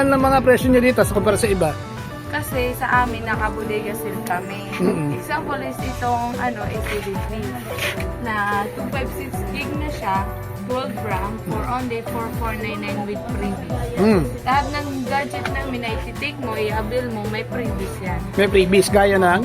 ang mga presyo niyo dito sa kumpara sa iba? Kasi sa amin, nakabudega sale kami. Mm-mm. Example is itong ano, ACDP na 256 gig na siya, 12 RAM for only 4499 with freebies. Mm. Lahat ng gadget namin na ititik mo, i-avail mo, may freebies yan. May freebies gaya ng?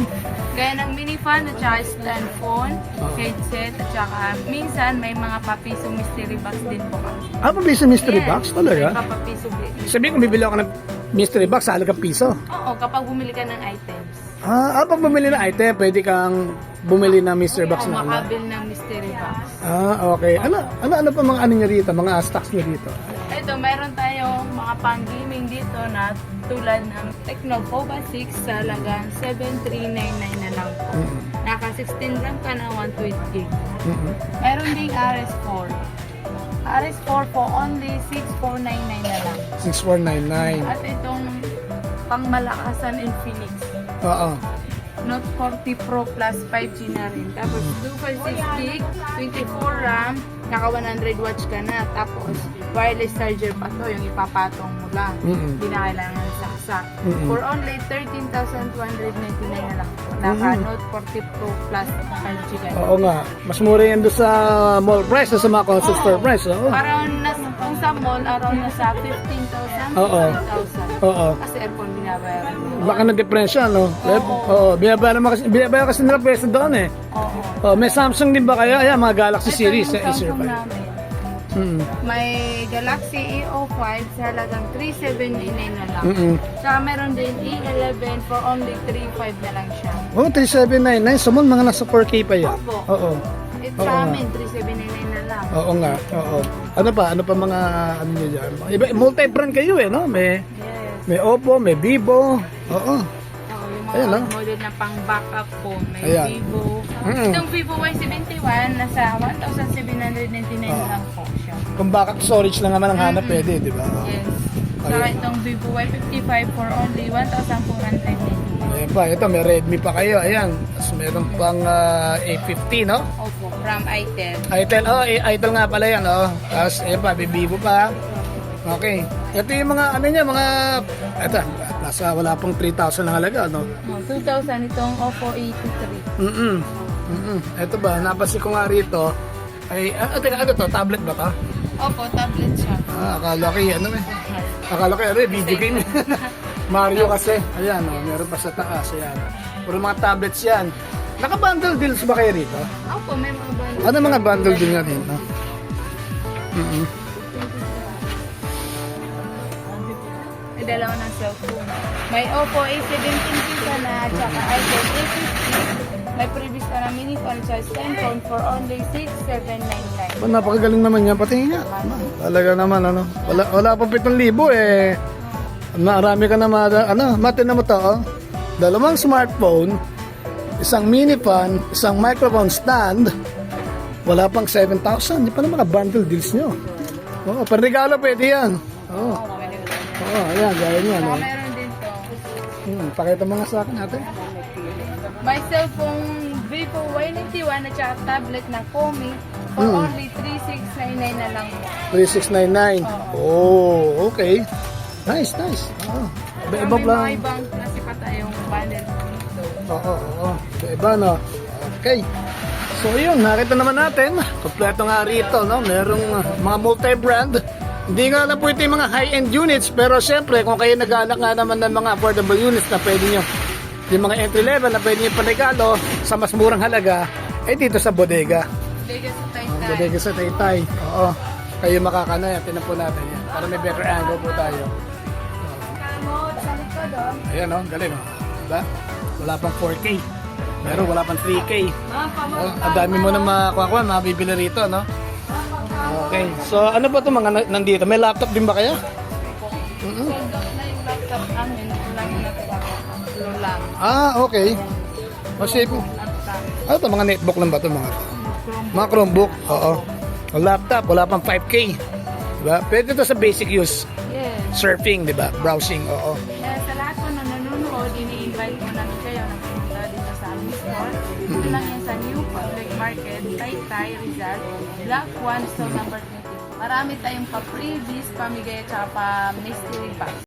Gaya ng mini fan at saka stand phone, headset, at saka minsan may mga papiso mystery box din po kami. Ah, pabili sa mystery Yes, box talaga? May papapiso din. Sabihin kung bibili ako ng mystery box sa halagang piso. Oo, kapag bumili ka ng items. Ah, ah, pag bumili ng item, pwede kang bumili ng mystery box Oo, na ano? makabil ng mystery box. Ah, okay. Ano, ano, ano pa mga ano niya rito? Mga stocks niya rito? Ito, meron tayong mga pang-gaming dito na tulad ng Tecnopova 6 sa halagang 7399 na lang po. Naka 16 RAM ka na 128 gig. Meron ding RS4. RS4 po only 6499 na lang. 6499. At itong pangmalakasan Infinix. Oo. Note 40 Pro Plus 5G na rin. Tapos 256 gig, 24 RAM, naka 100 watts ka na. Tapos wireless charger pa to, yung ipapatong mo lang. Mm-mm. Hindi na kailangan saksak. Mm-mm. For only 13,299 na lang po. Naka Mm. Note 40 Pro Plus 5G ka na. Oo nga. Mas mura yan doon sa mall price sa mga console store price. Oo. Around na, kung sa mall, around na sa 15,000 to Oo. 20,000. Oo. Kasi aircon binabayaran mo. Baka na diferensya, no? Oo. Binabayaran mo kasi, binabayaran kasi nila pwesto doon eh. Oo. Oh, may Samsung din ba kayo? Ayan, mga Galaxy Ito series yung sa Acer Samsung 5. namin. Mm. May Galaxy E05 sa halagang 379 na lang. Mm-mm. Saka meron din E11 for only 35 na lang siya. Oh, 3799. Sa mall, mga nasa 4K pa yan. Opo. Oo. It Oo sa amin, 3799 na lang. Oo nga. Oo. Ano pa? Ano pa mga ano niyo dyan? Iba, multi-brand kayo eh, no? May, Yes. may Oppo, may Vivo. Oo. Ayan, ah. model na pang backup phone. May Ayan. Vivo. Mm. Itong Vivo Y71, nasa 1,799 Oo. lang po siya. Kung backup storage lang naman ang hanap, Mm-mm. pwede, di ba? Yes. Saka Ayan. itong Vivo Y55 for only 1,499. Ayan pa, ito may Redmi pa kayo. Ayan. Tapos meron pang ah, A50, no? Opo, from iTel. Itel, oh, eh, Itel nga pala yan, oh. Tapos, ayan pa, Vivo pa. Okay. Ito yung mga, ano niya, mga, ito, nasa wala pang 3,000 na halaga, no? Oh, 2,000 itong Oppo A23. Mm-mm. Mm-mm. Ito ba, napansin ko nga rito, ay, ah, teka, ano to, tablet ba to? Opo, tablet siya. Ah, akala ko ano eh. Akala ko ano eh, video game. Mario kasi. Ayan, oh, meron pa sa taas. Ayan. Puro mga tablets yan. Naka-bundle deals ba kayo rito? Opo, may mga bundle. Ano mga bundle deal nga rito? Mm-mm. May dalawa ng cellphone. May Oppo A17 ka na, tsaka iPhone A50. May previous ka na mini phone sa phone for only 6,799. Ba, napakagaling naman yan. Pati nga. Talaga naman, ano. Wala, wala pa 7,000 eh. Marami ka na mada, ano, mati na mo to, oh. Dalawang smartphone, isang mini fan, isang microphone stand, wala pang 7,000. Di pa na mga bundle deals nyo. Oo, panregalo pwede yan. Oo, Oo, oo, ayan, gaya niyan. Saka Eh. meron din to. Hmm, pakita mo nga sa akin natin. May cellphone Vivo Y91 at saka tablet na Komi for Mm. only 3,699 na lang. 3699. Oh, okay. Nice, nice. Oo. Iba-iba May lang. mga ibang klase pa tayong bundle dito. Oo, oo. Iba, no? Okay. So, yun. Nakita naman natin. Kompleto nga rito, no? Merong uh, mga multi-brand. Hindi nga lang po ito yung mga high-end units. Pero syempre, kung kayo nag-aanak nga naman ng mga affordable units na pwede nyo, yung mga entry level na pwede nyo panegalo sa mas murang halaga, eh dito sa bodega. Sa bodega sa Taytay. Oo. Kayo makakana yan. Tinan po natin yan. Para may better angle po tayo. Mo, sa likod, oh. Ayan, no? Galing, no? Diba? Wala pang 4K. Pero wala pang 3K. Mga pamor- Oh, ang dami mo na makakuha, mabibili rito, no? Okay. So, ano ba ito mga na- nandito? May laptop din ba kayo? Na yung laptop namin. Lang natira. Tulo lang. Ah, okay. Kasi, Laptop. ano to mga netbook lang ba ito mga? Mga Chromebook, oo. O laptop, wala pang 5K. Diba? Pwede ito sa basic use. Yes. Surfing, di ba? Browsing, oo. Dito lang yan sa New Public Market, Taytay, Rizal, Block 1, Store Number 20. Marami tayong pa-freebies, pamigay at pa mystery box.